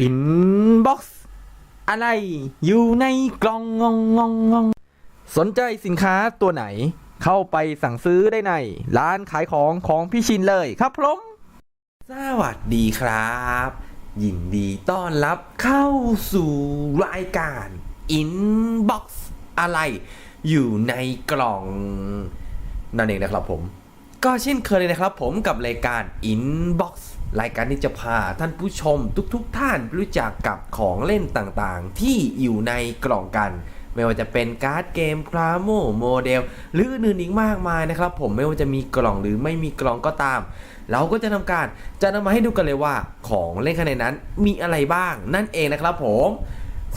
อินบ็อกซ์อะไรอยู่ในกล่องงองงองงองสนใจสินค้าตัวไหน เข้าไปสั่งซื้อได้ใน ร้านขายของของพี่ชินเลยครับผมสวัสดีครับ ยินดีต้อนรับเข้าสู่รายการ Inbox อะไร อยู่ในกล่อง นั่นเองนะครับผม ก็เช่นเคยเลยนะครับผมกับรายการ Inbox รายการที่จะพาท่านผู้ชมทุกๆทท่านรู้จักกับของเล่นต่างๆ ที่อยู่ในกล่องกัน ไม่ว่าจะเป็นการ์ดเกมพรามโมโมเดล หรืออื่นๆอีกมากมายนะครับ ผมไม่ว่าจะมีกล่องหรือไม่มีกล่องก็ตาม เราก็จะทำการจะนำมาให้ดูกันเลยว่าของเล่นข้างในนั้นมีอะไรบ้างนั่นเองนะครับผม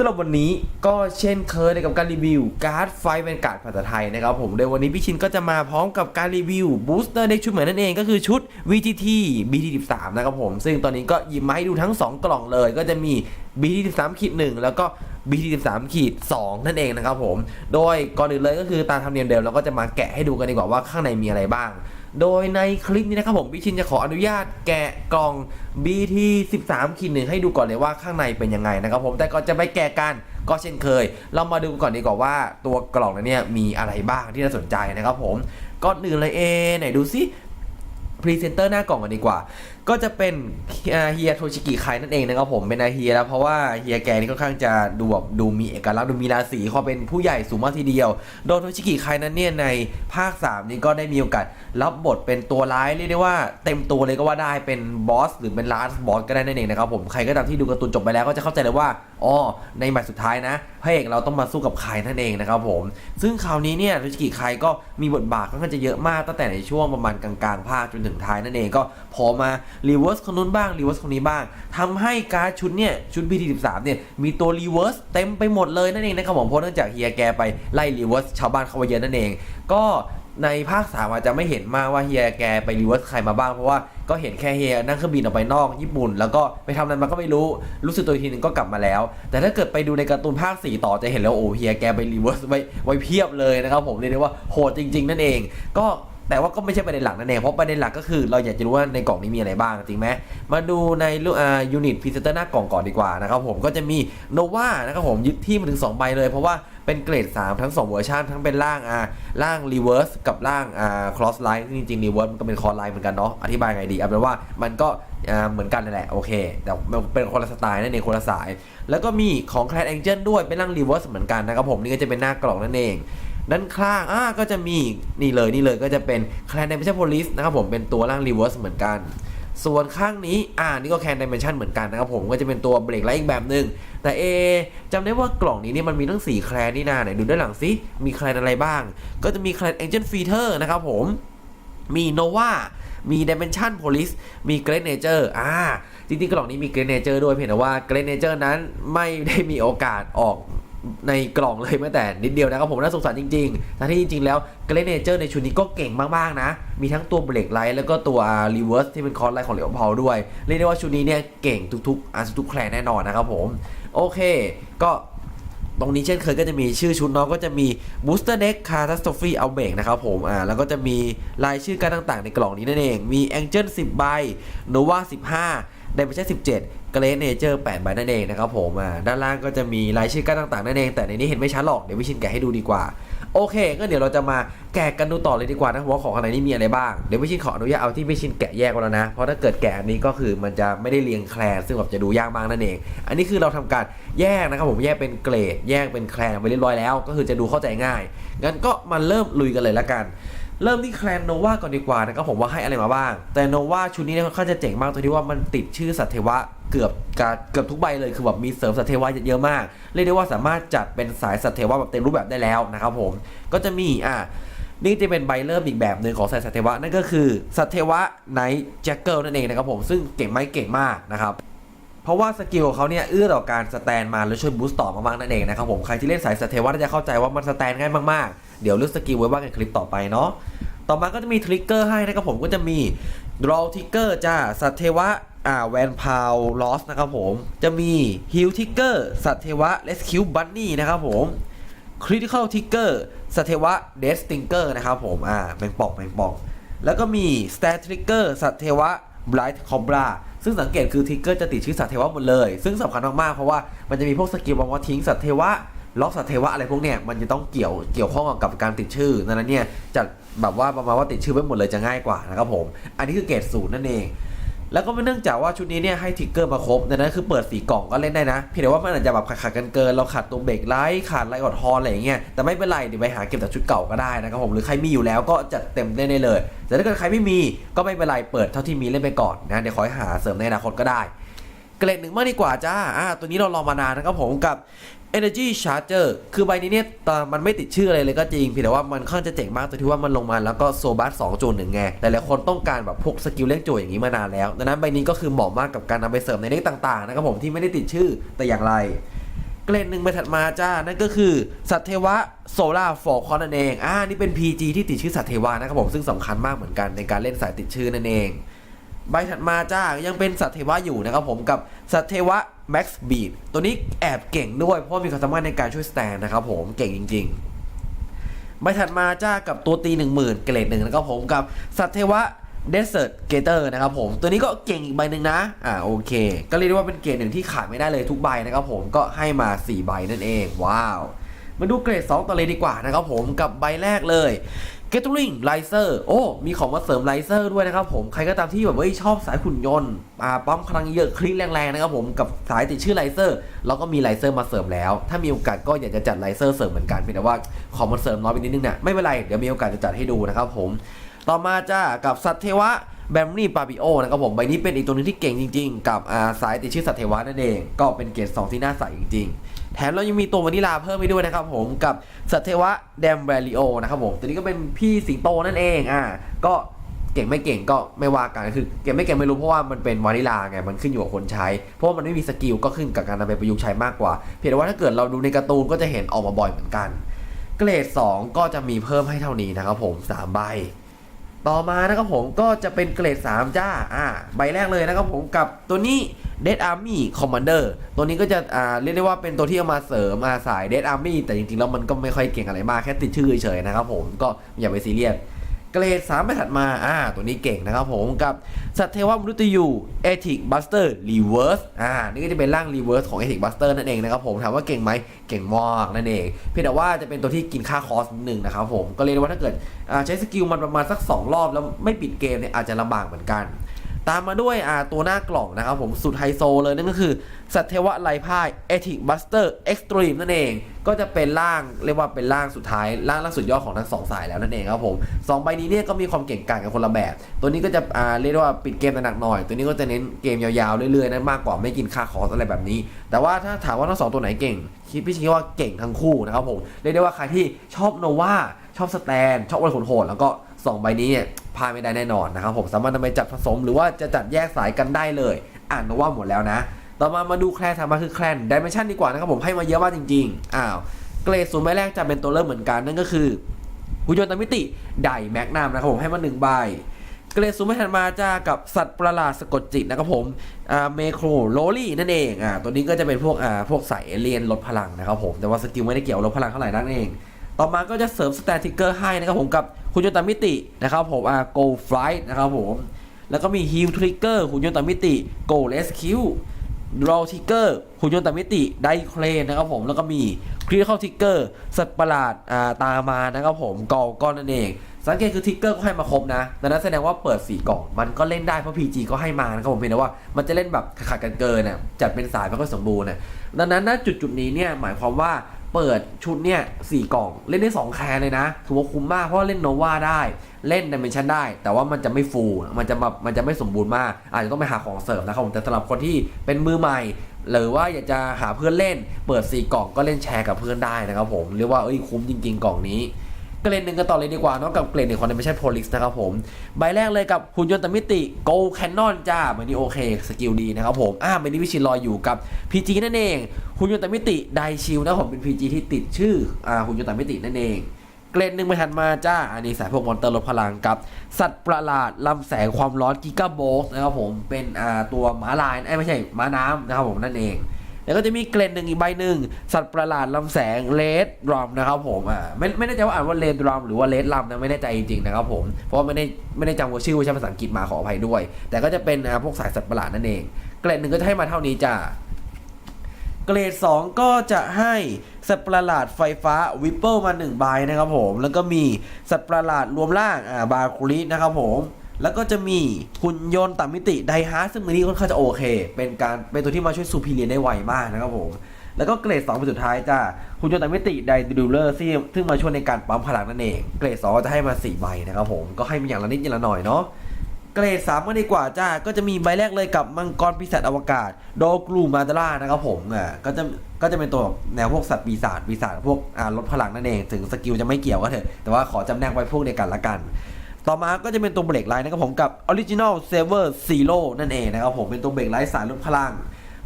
สำหรับวันนี้ก็เช่นเคยกับการรีวิว การ์ดไฟเป็นการ์ดภาษาไทยนะครับผมโดยวันนี้พี่ชินก็จะมาพร้อมกับการรีวิวบูสเตอร์เด็กชุดใหม่นั่นเองก็คือชุด VTT BT13 นะครับผม ซึ่งตอนนี้ก็หยิบมาให้ดูทั้ง 2 กล่องเลย ก็จะมี BT13 ขีด1แล้วก็ BT13 ขีด2นั่นเองนะครับผม โดยก่อนอื่นเลยก็คือตามธรรมเนียมเดิมเราก็จะมาแกะให้ดูกันดีกว่าว่าข้างในมีอะไรบ้าง โดยในคลิปนี้นะครับผมพี่ชินจะขออนุญาตแกะกล่อง BT 13ขีดหนึ่งให้ดูก่อนเลยว่าข้างในเป็นยังไงนะครับผมแต่ก่อนจะไปแกะกันก็เช่นเคย เรามาดูก่อนดีกว่าว่าตัวกล่องนั้นเนี่ยมีอะไรบ้างที่น่าสนใจนะครับผมก่อนอื่นเลยเอไหนดูซิ พรีเซนเตอร์หน้ากล่องกันดีกว่า ก็จะเป็นเฮียโทชิกิไคนั่นเองนะครับผมเป็นอาเฮียแล้วเพราะว่าเฮียแกนี่ค่อนข้างจะดูแบบดูมีเอกลักษณ์ดูมีราศีเขาเป็นผู้ใหญ่สูงมากทีเดียว โดยโทชิกิไคนั้นเนี่ยในภาค 3 นี้ก็ได้มีโอกาสรับบทเป็นตัวร้ายเรียกได้ว่าเต็มตัวเลยก็ว่าได้เป็นบอสหรือเป็นลาสบอสก็ได้นั่นเองนะครับผมใครก็ตามที่ดูการ์ตูนจบไปแล้วก็จะเข้าใจเลยว่า อ๋อในแมตช์สุดท้ายนะพระเอกเราต้องมาสู้กับใครนั่นเองนะครับผม ซึ่งคราวนี้เนี่ยโทชิกิไครก็มีบทบาทค่อนข้างจะเยอะมากตั้งแต่ในช่วงประมาณกลางๆภาคจนถึงท้ายนั่นเองก็พอมารีเวิร์สคนนู้นบ้างรีเวิร์สคนนี้บ้างทำให้การ์ดชุดเนี่ยชุด BT13 เนี่ยมีตัวรีเวิร์สเต็มไปหมดเลยนั่นเองนะครับผมเพราะเนื่องจากเฮียแกไปไล่รีเวิร์สชาวบ้านเขาไว้เยอะนั่นเอง ก็ในภาค3อาจจะไม่เห็นมากว่าเฮียแกไปรีเวิร์สใครมาบ้างเพราะว่า ก็เห็นแค่เฮียนั่งเครื่องบินออกไปนอกญี่ปุ่น แล้วก็ไปทำอะไรมาก็ไม่รู้รู้สึกตัวอีกทีนึงก็กลับมาแล้ว แต่ถ้าเกิดไปดูในการ์ตูนภาค 4 ต่อจะเห็นแล้วโอ้เฮียแกไปรีเวิร์สไว้ไว้เพียบเลยนะครับผมเรียกได้ว่าโหดจริง ๆ นั่นเองก็แต่ว่าก็ไม่ใช่ประเด็นหลักนั่นเองเพราะประเด็นหลักก็คือเราอยากจะรู้ว่าในกล่องนี้มีอะไรบ้างจริงไหมมาดูในลูกอ่ายูนิตพรีเซนเตอร์หน้ากล่องก่อนดีกว่านะครับผมก็จะมีโนวานะครับผมยึดที่มาถึง2ใบเลยเพราะว่า เป็นเกรด 3 ทั้ง 2 เวอร์ชันทั้งเป็นร่างอ่าร่างรีเวิร์สกับร่างอ่าครอสไลน์จริงๆรีเวิร์สมันก็เป็นคอร์ไลน์เหมือนกันเนาะอธิบายไงดีเอาเป็นว่ามันก็อ่าเหมือนกันนั่นแหละโอเค แต่มันเป็นคนละสไตล์นั่นเองคนละสาย แล้วก็มีของแคลนแองเจิลด้วยเป็นร่างรีเวิร์สเหมือนกันนะครับผมนี่ก็จะเป็นหน้ากล่องนั่นเองด้านข้างอ่าก็จะมีนี่เลยนี่เลยก็จะเป็นแคลน Dimension Police นะครับผมเป็นตัวร่างรีเวิร์สเหมือนกัน ส่วนข้างนี้ อ่า นี่ก็แคน Dimension เหมือนกันนะครับผมก็จะเป็นตัวเบรกไลท์อีกแบบหนึ่งแต่เอจำได้ว่ากล่องนี้นี่มันมีทั้ง 4 แคลนนี่นาไหนดูด้านหลังสิมีแคลนอะไรบ้าง ก็จะมีแคลน Angel Feeder นะครับผม มี Nova มี Dimension Police มี Great Nature อ่า จริงๆกล่องนี้มี Great Nature ด้วยเพียงแต่ว่า Great Nature นั้นไม่ได้มีโอกาสออก ในกล่องเลยแม้แต่นิดเดียวนะครับผมน่าสงสารจริงๆทั้งที่จริงๆแล้ว Great Nature ในชุดนี้ก็เก่งมากๆนะ มีทั้งตัวเบรกไลท์แล้วก็ตัว Reverse ที่เป็นคอร์สไลท์ของเหลวเพาด้วย เรียกได้ว่าชุดนี้เนี่ยเก่งทุกๆอันทุกแคลนแน่นอนนะครับผม โอเค ก็ตรงนี้เช่นเคยก็จะมีชื่อชุดเน้องก็จะมี Booster Deck Catastrophe Outbreak นะครับผมอ่าแล้วก็จะมีรายชื่อการต่างๆ ในกล่องนี้นั่นเอง มี Angel 10 ใบ Nova 15 Dimension 17 Great Nature 8ใบนั่นเองนะครับผมอ่าด้านล่างก็จะมีรายชื่อการต่างๆนั่นเอง แต่ในนี้เห็นไม่ชัดหรอก เดี๋ยววิชินแกะให้ดูดีกว่า โอเค ก็เดี๋ยวเราจะมาแกะกันดูต่อเลยดีกว่านะว่าของข้างในนี้มีอะไรบ้าง เดี๋ยววิชินขออนุญาตเอาที่วิชินแกะแยกไว้แล้วนะ เพราะถ้าเกิดแกะอันนี้ก็คือมันจะไม่ได้เรียงแคลนซึ่งแบบจะดูยากมากนั่นเอง อันนี้คือเราทำการแยกนะครับผมแยกเป็นเกรด แยกเป็นแคลนไปเรียบร้อยแล้ว ก็คือจะดูเข้าใจง่ายงั้นก็มาเริ่มลุยกันเลยละกัน เริ่มที่แคลนโนวาก่อนดีกว่านะครับผมว่าให้อะไรมาบ้าง แต่โนวาชุดนี้เนี่ยค่อนข้างจะเจ๋งมากตรงที่ว่ามันติดชื่อสัตว์เทวะเกือบกเกือบทุกใบเลยคือแบบมีเสริมสัตว์เทวะเยอะมาก เรียกได้ว่าสามารถจัดเป็นสายสัตว์เทวะแบบเต็มรูปแบบได้แล้วนะครับผมก็จะมีอะนี่จะเป็นใบเริ่มอีกแบบหนึ่งของสายสัตว์เทวะนั่นก็คือสัตว์เทวะไนท์แจ็คเกิลนั่นเองนะครับผมซึ่งเก่งไหมเก่งมากนะครับ ราะว่าสกิลของเขาเนี่ยเอื้อต่อการสแตนมาแล้วช่วยบูสต์ต่อมากๆนั่นเองนะครับผมใครที่เล่นสายสเทวะน่าจะเข้าใจว่ามันสแตนง่ายมากๆ เดี๋ยวเลือกสกิลไว้ว่ากันคลิปต่อไปเนาะต่อมาก็จะมีทริกเกอร์ให้นะครับผมก็จะมี draw trigger จ้าสัตเทวะอ่าแวนพาวลอสนะครับผมจะมี heal trigger สัตเทวะ rescue bunny นะครับผม critical trigger สัตเทวะ death stinker นะครับผมอ่าแมงป่องแมงป่องแล้วก็มี stat trigger สัตว์เทวะ bright cobra ซึ่งสังเกตคือทิกเกอร์จะติดชื่อสัตว์เทวะหมดเลย ซึ่งสำคัญมากๆ เพราะว่ามันจะมีพวกสกิลบางว่าทิ้งสัตว์เทวะล็อกสัตว์เทวะอะไรพวกเนี้ยมันจะต้องเกี่ยวเกี่ยวข้องกับการติดชื่อดังนั้นเนี่ยจะแบบว่าประมาณว่าติดชื่อไว้หมดเลยจะง่ายกว่านะครับผม อันนี้คือเกรดศูนย์นั่นเอง แล้วก็เนื่องจากว่าชุดนี้เนี่ยให้ทิกเกอร์มาครบดังนั้นคือเปิดสีกล่องก็เล่นได้นะ เพียงแต่ว่ามันอาจจะแบบขาดกันเกิน เราขาดตัวเบรกไลท์ขาดไลท์ออดฮอร์อะไรอย่างเงี้ย แต่ไม่เป็นไรเดี๋ยวไปหาเก็บจากชุดเก่าก็ได้นะครับผม หรือใครมีอยู่แล้วก็จัดเต็มได้ได้เลย แต่ถ้าเกิดใครไม่มีก็ไม่เป็นไร เปิดเท่าที่มีเล่นไปก่อนนะ เดี๋ยวขอให้หาเสริมในอนาคตก็ได้ เกรดหนึ่งมากดีกว่าจ้า อ่า ตัวนี้เราลองมานานนะครับผมกับ Energy Charger คือใบนี้เนี่ยตอนมันไม่ติดชื่ออะไรเลยก็จริงเพียงแต่ว่ามันค่อนข้างจะเจ๋งมากตรงที่ว่ามันลงมาแล้วก็โซบัสสองจูนหนึ่งไง หลายๆคนต้องการแบบพวกสกิลเล่นโจอย่างนี้มานานแล้ว ดังนั้นใบนี้ก็คือเหมาะมากกับการนำไปเสริมในเด็กต่างๆนะครับผมที่ไม่ได้ติดชื่อแต่อย่างไรเกรดหนึ่งไปถัดมาจ้า นั่นก็คือ สัตว์เทวะโซล่าฟอร์คอนนั่นเอง อ่า นี่เป็น PG ที่ติดชื่อสัตว์เทวะนะครับผม ซึ่งสำคัญมากเหมือนกันในการเล่นสายติดชื่อนั่นเอง ใบถัดมาจ้ายังเป็นสัตว์เทวะอยู่นะครับผมกับสัตว์เทวะ Max Beat ตัวนี้แอบเก่งด้วยเพราะมีความสามารถในการช่วยสแตนนะครับผมเก่งจริง ๆ ใบถัดมาจ้ากับตัวตี 10,000 เกรดหนึ่งนะครับผมกับสัตว์เทวะ Desert Gator นะครับผมตัวนี้ก็เก่งอีกใบหนึ่งนะอ่าโอเค ก็เรียกได้ว่าเป็นเกรดหนึ่งที่ขาดไม่ได้เลยทุกใบนะครับผมก็ให้มา 4 ใบนั่นเอง ว้าว มาดูเกรด 2 ต่อเลยดีกว่านะครับผมกับใบแรกเลย g a t l i n g l i z e r โอ้มีของมาเสริมไลเซอร์ด้วยนะครับผมใครก็ตามที่แบบว่าชอบสายหุ่นยนต์อ่าปั๊มพลังเยอะคลิกแรงๆนะครับผมกับสายติดชื่อไลเซอร์เราก็มีไลเซอร์มาเสริมแล้ว ถ้ามีโอกาสก็อยากจะจัดไลเซอร์เสริมเหมือนกันเพียงแต่ว่าของมันเสริมน้อยไปนิดนึงเนี่ยไม่เป็นไรเดี๋ยวมีโอกาสจะจัดให้ดูนะครับผมต่อมาจ้ากับสัตว์เทวะแบมนี่ปาปิโอนะครับผมใบนี้เป็นอีกตัวหนึงที่เก่งจริง ๆ กับสายติดชื่อสัตว์เทวะนั่นเอง ก็เป็นเกรดสองที่น่าใส่จริง ถมเรายังมีตัววานิลาเพิ่มไปด้วยนะครับผมกับสัตว์เทวะแดมแบริโอนะครับผมตัวนี้ก็เป็นพี่สิงโตนั่นเองอ่าก็เก่งไม่เก่งก็ไม่ว่ากันคือเก่งไม่เก่งไม่รู้เพราะว่ามันเป็นวานิลาไงมันขึ้นอยู่กับคนใช้ เพราะว่ามันไม่มีสกิลก็ขึ้นกับการนำไปประยุกต์ใช้มากกว่า เพียงแต่ว่าถ้าเกิดเราดูในการ์ตูนก็จะเห็นออกมาบ่อยเหมือนกัน เกรด 2 ก็จะมีเพิ่มให้เท่านี้นะครับผม3ใบ ต่อมานะครับผมก็จะเป็นเกรด 3 จ้า อ่า ใบแรกเลยนะครับผมกับตัวนี้ Dead Army Commander ตัวนี้ก็จะอ่าเรียกได้ว่าเป็นตัวที่เอามาเสริมมาสาย Dead Army แต่จริงๆแล้วมันก็ไม่ค่อยเก่งอะไรมากแค่ติดชื่อเฉยๆนะครับผมก็อย่าไปซีเรียส เกรด3ไปถัดมา อ่า ตัวนี้เก่งนะครับผมกับสัตว์เทวมนุษย์ยู Ethic Buster Reverse อ่า นี่ก็จะเป็นร่างรีเวิร์สของเอทิกบัสเตอร์นั่นเองนะครับผม ถามว่าเก่งไหมเก่งมากนั่นเอง เพียงแต่ว่าจะเป็นตัวที่กินค่าคอสหนึ่งนะครับผม ก็เรียกว่าถ้าเกิดใช้สกิลมันประมาณสัก 2 รอบแล้วไม่ปิดเกมเนี่ยอาจจะลำบากเหมือนกัน ตามมาด้วยอ่าตัวหน้ากล่องนะครับผมสุดไฮโซเลยนั่นก็คือ สัตว์เทวะไลพ่าย Ethic Buster Extreme นั่นเอง ก็จะเป็นร่างเรียกว่าเป็นร่างสุดท้ายร่างล่างสุดยอดของทั้งสองสายแล้วนั่นเองครับผมสองใบนี้เนี่ยก็มีความเก่งกาจกันคนละแบบ ตัวนี้ก็จะอ่าเรียกว่าปิดเกมหนักหน่อย ตัวนี้ก็จะเน้นเกมยาวๆเรื่อยๆนั้นมากกว่าไม่กินค่าคอสอะไรแบบนี้ แต่ว่าถ้าถามว่าทั้งสองตัวไหนเก่งคิดพี่คิดว่าเก่งทั้งคู่นะครับผมเรียกได้ว่าใครที่ชอบโนวาชอบสแตนชอบอะไรโหดๆแล้วก็สองใบนี้เนี่ย พลาดไม่ได้แน่นอนนะครับผมสามารถนำไปจัดผสมหรือว่าจะจัดแยกสายกันได้เลย อ่านโนวาหมดแล้วนะ ต่อมามาดูแคลนถัดมาคือแคลนดิเมนชันดีกว่านะครับผมให้มาเยอะมากจริงๆอ้าวเกรดศูนย์ใบแรกจะเป็นตัวเริ่มเหมือนกันนั่นก็คือหุ่นยนต์ตมิติไดแมกนัมนะครับผมให้มาหนึ่งใบเกรดศูนย์ใบถัดมาจะกับสัตว์ประหลาดสะกดจิตนะครับผมอ่าเมโครโรลี่นั่นเองอ่าตัวนี้ก็จะเป็นพวกอ่าพวกสายเอเลียนลดพลังนะครับผม แต่ว่าสกิลไม่ได้เกี่ยวลดพลังเท่าไหร่นั่นเอง ต่อมาก็จะเสริมสแตติกเกอร์ให้นะครับผมกับหุ่นยนต์ตามมิตินะครับผมอ่าโกลฟลายนะครับผม แล้วก็มีฮิลทริกเกอร์หุ่นยนต์ตามมิติโกลเลสคิวรอทิกเกอร์หุ่นยนต์ตามิติไดเครนนะครับผมแล้วก็มีครีเข้าทิกเกอร์สัตว์ประหลาดอ่าตามมานะครับผมกอลก้อนนั่นเอง สังเกตคือทิกเกอร์ก็ให้มาครบนะดังนั้นแสดงว่าเปิด 4กล่องมันก็เล่นได้เพราะ PG ก็ให้มานะครับผมเพียงแต่ว่ามันจะเล่นแบบขาดกันเกินน่ะจัดเป็นสายไม่ค่อยสมบูรณ์นะดังนั้นณจุดจุดนี้เนี่ยหมายความว่า เปิดชุดเนี่ยสี่กล่องเล่นได้สองแคร์เลยนะถือว่าคุ้มมากเพราะเล่นโนวาได้เล่นดิเมนชันได้ แต่ว่ามันจะไม่ฟูลมันจะแบบมันจะไม่สมบูรณ์มากอาจจะต้องไปหาของเสริมนะครับผมแต่สำหรับคนที่เป็นมือใหม่ หรือว่าอยากจะหาเพื่อนเล่น เปิด4กล่องก็เล่นแชร์กับเพื่อนได้นะครับผมเรียกว่าเอ้ยคุ้มจริง ๆ กล่องนี้ เกรดหนึ่งกันต่อเลยดีกว่าเนอกกับเกรดหนึ่งของไม่ใช่โพลิสนะครับผม ใบแรกเลยกับหุ่นยนต์ตมิติโกลแคนนอนจ้าใบนี้โอเค สกิลดีนะครับผม อ่าใบนี้วิชินลอยอยู่กับ PG นั่นเอง หุ่นยนต์ตมิติไดชิลนะครับผมเป็น PG ที่ติดชื่ออ่าหุ่นยนต์ตมิตินั่นเองเกรดหนึ่งไปถัดมาจ้า อันนี้สายพวกมอนเตอร์ลดพลังกับ สัตว์ประหลาดลำแสงความร้อนกิกาโบสนะครับผมเป็นอ่าตัวม้าลายเอ้ยไม่ใช่ม้าน้ำนะครับผมนั่นเอง แล้วก็จะมีเกรดหนึ่งอีกใบหนึ่งสัตว์ประหลาดลำแสงเลดรอมนะครับผมอ่าไม่ไม่แน่ใจว่าอ่านว่าเลดรอมหรือว่าเลดลัมนะไม่แน่ใจจริงๆนะครับผมเพราะไม่ได้ไม่ได้จำว่าชื่อเวอร์ชันภาษาอังกฤษมาขออภัยด้วย แต่ก็จะเป็นพวกสายสัตว์ประหลาดนั่นเอง เกรดหนึ่งก็จะให้มาเท่านี้จ้าเกรด 2 ก็จะให้สัตว์ประหลาดไฟฟ้าวิปเปิลมา1ใบนะครับผม แล้วก็มีสัตว์ประหลาดรวมร่างอ่าบาคูรินะครับผม แล้วก็จะมีหุ่นยนต์ต่ำมิติไดฮาร์ซึ่งมือนี้ค่อนข้างจะโอเค เป็นการเป็นตัวที่มาช่วยซูพีเรียได้ไวมากนะครับผม แล้วก็เกรด2เป็นสุดท้ายจ้าหุ่นยนต์ต่ำมิติไดดูเลอร์ซึ่งซึ่งมาช่วยในการปั๊มพลังนั่นเอง เกรด2จะให้มา4ใบนะครับผม ก็ให้มาอย่างละนิดอย่างละหน่อยเนาะเกรด3ก็ดีกว่าจ้า ก็จะมีใบแรกเลยกับมังกรปีศาจอวกาศโดกลูมาดาร่านะครับผมอ่าก็จะก็จะเป็นตัวแบบแนวพวกสัตว์ปีศาจปีศาจพวกอ่าลดพลังนั่นเอง ถึงสกิลจะไม่เกี่ยวก็เถอะ แต่ว่าขอจำแนกไว้พวกเดียวกันละกัน ต่อมาก็จะเป็นตัวเบรกไลท์นะครับผมกับ Original Saver Zero นั่นเองนะครับผมเป็นตัวเบรกไลท์สายลดพลัง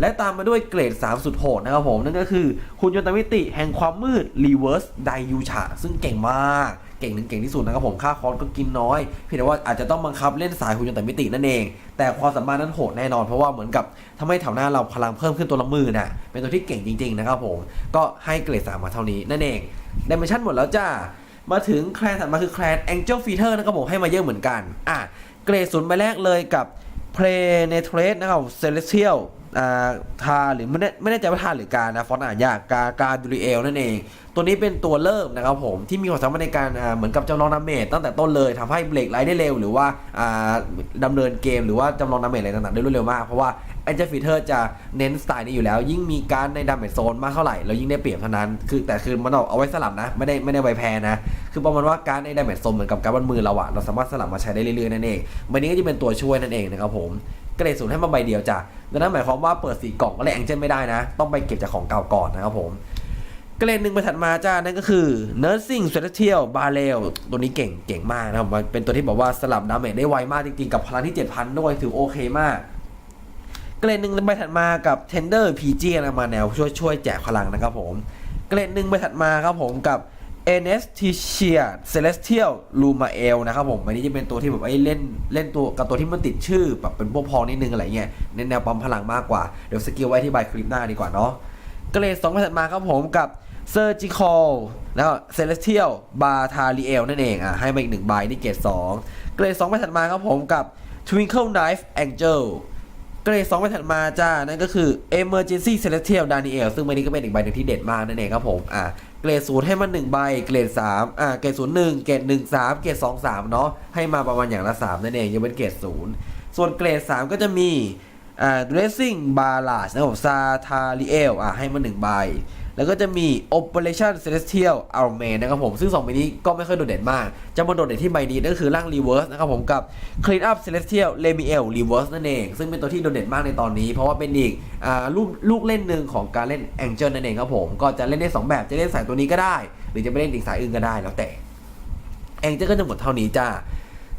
และตามมาด้วยเกรด 3 สุดโหดนะครับผมนั่นก็คือหุ่นยนตมิติแห่งความมืด Reverse d i u c h a ซึ่งเก่งมากเก่งหนึ่งเก่งที่สุดนะครับผมค่าคอร์สก็กินน้อยเพียงแต่ว่าอาจจะต้องบังคับเล่นสายหุ่นยนต์แต่มิตินั่นเอง แต่ความสามารถนั้นโหดแน่นอน เพราะว่าเหมือนกับทำให้แถวหน้าเราพลังเพิ่มขึ้นตัวละมื่นน่ะเป็นตัวที่เก่งจริง ๆ นะครับผมก็ให้เกรด3มาเท่านี้นั่นเองดิเมนชั่นหมดแล้วจ้า มาถึงแคลนถัดมาคือแคลน Angel Feeder นะครับผมให้มาเยอะเหมือนกัน อะ เกรดศูนย์ใบแรกเลยกับ p r e n e t r a t e นะครับ Celestial อ่าทาหรือไม่แน่ไม่แน่ใจว่าทาหรือการนะฟอนต์อ่านยากกากาดูริเอลนั่นเอง ตัวนี้เป็นตัวเริ่มนะครับผม ที่มีความสามารถในการอ่าเหมือนกับจำลองดาเมจตั้งแต่ต้นเลยทำให้เบรกไลท์ได้เร็ว หรือว่าอ่าดำเนินเกมหรือว่าจำลองดาเมจอะไรต่างๆได้รวดเร็วมาก เพราะว่า Angel Feeder จะเน้นสไตล์นี้อยู่แล้ว ยิ่งมีการในดาเมจโซนมากเท่าไหร่เรายิ่งได้เปรียบเท่านั้น คือแต่คือมันเอาเอาไว้สลับนะ ไม่ได้ไม่ได้ไวแพ้นะ คือประมาณว่าการในดาเมจโซนเหมือนกับการบนมือเราอะเราสามารถสลับมาใช้ได้เรื่อยๆนั่นเองใบนี้ก็จะเป็นตัวช่วยนั่นเองนะครับผมเกรดศูนย์ให้มาใบเดียวจ้ะดังนั้นหมายความว่าเปิดสีกล่องก็เลยแองเจิลไม่ได้นะ ต้องไปเก็บจากของเก่าก่อนนะครับผมเกรดหนึ่งไปถัดมาจ้านั่นก็คือ Nursing Celestial b a r r e l ตัวนี้เก่งเก่งมากนะครับเป็นตัวที่บอกว่าสลับดาเมจได้ไวมากจริงๆ กับพลังที่ 7,000 ด้วยถือโอเคมาก เกรดหนึ่งไปถัดมากับ Tender PG นะมาแนวช่วยช่วยแจกพลังนะครับผม เกรดหนึ่งไปถัดมาครับผมกับ Anesthesia Celestial Lumael นะครับผม อันนี้จะเป็นตัวที่แบบไอ้เล่นเล่นตัวกับตัวที่มันติดชื่อแบบเป็นพวกพองนิดนึงอะไรเงี้ยเน้นแนวปั๊มพลังมากกว่า เดี๋ยวสกิลไว้ที่ใบคลิปหน้าดีกว่าเนาะ เกรด2ไปถัดมาครับผมกับ Surgical แล้ว Celestial Batariel นั่นเองอะให้มาอีกหนึ่งใบที่เกรด2เกรด2ไปถัดมาครับผมกับ Twinkle Knife Angel เกรด2ไปถัดมาจ้า นั่นก็คือ Emergency Celestial Daniel ซึ่งใบนี้ก็เป็นอีกใบหนึ่งที่เด็ดมากนั่นเองครับผมอะเกรดศูนย์ให้มันหนึ่งใบ เกรดสามอะเกรดศูนย์หนึ่งเกรดหนึ่งสามเกรดสองสามเนาะให้มาประมาณอย่างละสามนั่นเองยังเป็นเกรดศูนย์ส่วนเกรดสามก็จะมีอ่า Dressing Barrage นะครับผม Satariel อะให้มา1ใบ แล้วก็จะมี Operation Celestial a r m a n นะครับผม ซึ่ง2ใบนี้ก็ไม่ค่อยโดดเด่นมาก จะมาโดดเด่นที่ใบนี้นั่นก็คือร่าง Reverse นะครับผมกับ Clean Up Celestial Lemiel Reverse นั่นเอง ซึ่งเป็นตัวที่โดดเด่นมากในตอนนี้ เพราะว่าเป็นอีกลูกลูกเล่นหนึ่งของการเล่น Angel นั่นเองครับผม ก็จะเล่นได้ 2 แบบ จะเล่นสายตัวนี้ก็ได้ หรือจะไปเล่นอีกสายอื่นก็ได้แล้วแต่ Angel ก็จะหมดเท่านี้จ้า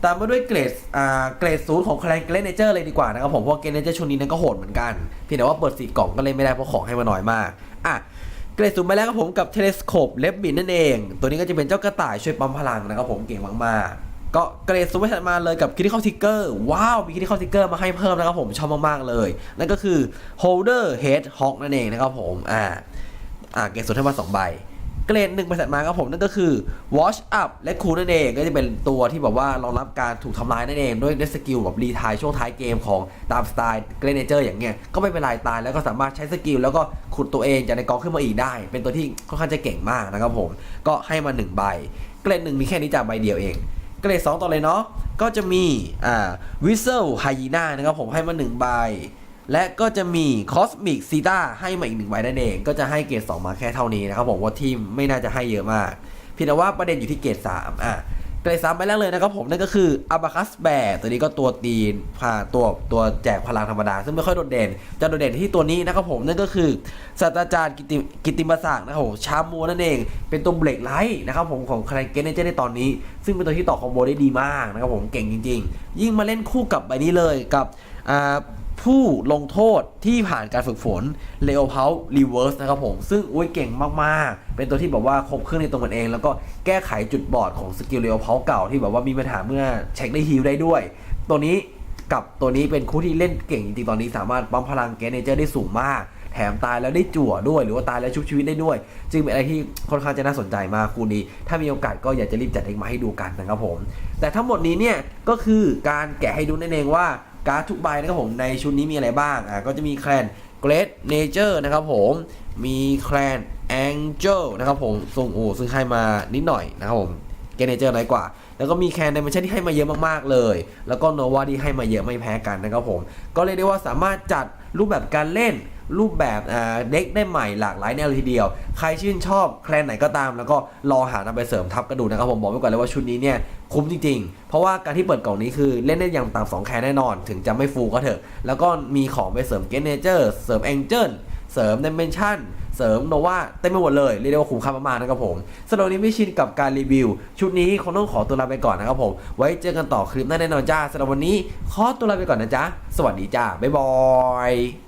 ตามมาด้วยเกรดอ่าเกรดศูนย์ของแคลนเกรนเจอร์เลยดีกว่านะครับผมเพราะเกรนเจอร์ช่วงนี้นั้นก็โหดเหมือนกัน เพียงแต่ว่าเปิดสีกล่องก็เล่นไม่ได้เพราะของให้มาน้อยมาก อะ เกรดสูงไปแล้วครับผมกับเทเลสโคปเลฟบินนั่นเอง ตัวนี้ก็จะเป็นเจ้ากระต่ายช่วยปั๊มพลังนะครับผมเก่งมากๆ ก็เกรดสูงไปถัดมาเลยกับคิ t ิคอลทิกเกอร์ว้าวมีคิ t ิคอลทิกเกอร์มาให้เพิ่มนะครับผมชอบมากๆเลย นั่นก็คือ Holder Head Hawk นั่นเองนะครับผมอ่าอ่าเกรดสูงให้มา2ใบ เกรดหนึ่งไปถัดมาครับผมนั่นก็คือ Wash Up และคูนั่นเองก็จะเป็นตัวที่แบบว่ารองรับการถูกทำลายนั่นเอง ด้วยสกิลแบบรีทายช่วงท้ายเกมของตามสไตล์เกรเนเจอร์อย่างเงี้ยก็ไม่เป็นไรตายแล้วก็สามารถใช้สกิลแล้วก็ขุดตัวเองจากในกองขึ้นมาอีกได้ เป็นตัวที่ค่อนข้างจะเก่งมากนะครับผมก็ให้มา1ใบเกรดหนึ่งมีแค่นี้จากใบเดียวเองเกรด2ต่อเลยเนาะก็จะมีอ่าวิเซลไฮยีน่านะครับผมให้มา1ใบ และก็จะมี Cosmic c e t a ให้มาอีกหนึ่งใบนั่นเอง ก็จะให้เกรด2มาแค่เท่านี้นะครับผมว่าทีมไม่น่าจะให้เยอะมากเพียงแต่ว่าประเด็นอยู่ที่เกรด3อะเกรด3ไปแรกเลยนะครับผมนั่นก็คือ a b a c u s b e a r ตัวนี้ก็ตัวตีนพาตัวตัวแจกพลังธรรมดา ซึ่งไม่ค่อยโดดเด่น จะโดดเด่นที่ตัวนี้นะครับผมนั่นก็คือศาสตราจารย์กิติกิติมศักดิ์นะครับผมชามัวนั่นเอง เป็นตัวเบรกไลท์นะครับผมของแคลนเกนเนเจอร์ในตอนนี้ ซึ่งเป็นตัวที่ต่อคอมโบได้ดีมากนะครับผมเก่งจริง ๆ ยิ่งมาเล่นคู่กับใบนี้เลยกับอ่า ผู้ลงโทษที่ผ่านการฝึกฝนเลโอเพารีเวิร์สนะครับผม ซึ่งอุ้ยเก่งมาก ๆ เป็นตัวที่แบบว่าครบเครื่องในตัวมันเอง แล้วก็แก้ไขจุดบอดของสกิลเลโอเพาเก่าที่แบบว่ามีปัญหาเมื่อเช็คได้ฮิลได้ด้วย ตัวนี้กับตัวนี้เป็นคู่ที่เล่นเก่งจริงๆตอนนี้สามารถปั๊มพลังแกนเนเจอร์ได้สูงมาก แถมตายแล้วได้จั่วด้วย หรือว่าตายแล้วชุบชีวิตได้ด้วย จึงเป็นอะไรที่ค่อนข้างจะน่าสนใจมากคู่นี้ ถ้ามีโอกาสก็อยากจะรีบจัดเด็กมาให้ดูกันนะครับผม แต่ทั้งหมดนี้เนี่ยก็คือการแกะให้ดูนั่นเองว่า การ์ดทุกใบนะครับผมในชุดนี้มีอะไรบ้างอ่าก็จะมีแคลนเกรดเนเจอร์นะครับผมมีแคลนแองเจิลนะครับผมส่งโอ้ซึ่งให้มานิดหน่อยนะครับผมเกเนเจอร์น้อยกว่า แล้วก็มีแคนดิเมชันที่ให้มาเยอะมากๆเลย แล้วก็โนวาที่ให้มาเยอะไม่แพ้กันนะครับผม ก็เรียกได้ว่าสามารถจัดรูปแบบการเล่น รูปแบบเด็กได้ใหม่หลากหลายแนวเลยทีเดียว ใครชื่นชอบแคลนไหนก็ตาม แล้วก็รอหานำไปเสริมทัพกันดูนะครับผมบอกไว้ก่อนเลยว่าชุดนี้เนี่ยคุ้มจริงๆ เพราะว่าการที่เปิดกล่องนี้คือเล่นได้อย่างต่ำสองแคนแน่นอน ถึงจะไม่ฟูก็เถอะ แล้วก็มีของไปเสริมเกนเนเจอร์เสริมแองเจิลเสริมเดิเมนชั่นเสริมโนวาเต็มไปหมดเลย เรียกได้ว่าคุ้มค่ามากๆนะครับผมสำหรับวันนี้ไม่ชินกับการรีวิว ชุดนี้คงต้องขอตัวลาไปก่อนนะครับผม ไว้เจอกันต่อคลิปหน้าแน่นอนจ้าสำหรับวันนี้ขอตัวลาไปก่อนนะจ๊ะ สวัสดีจ้า บ๊ายบาย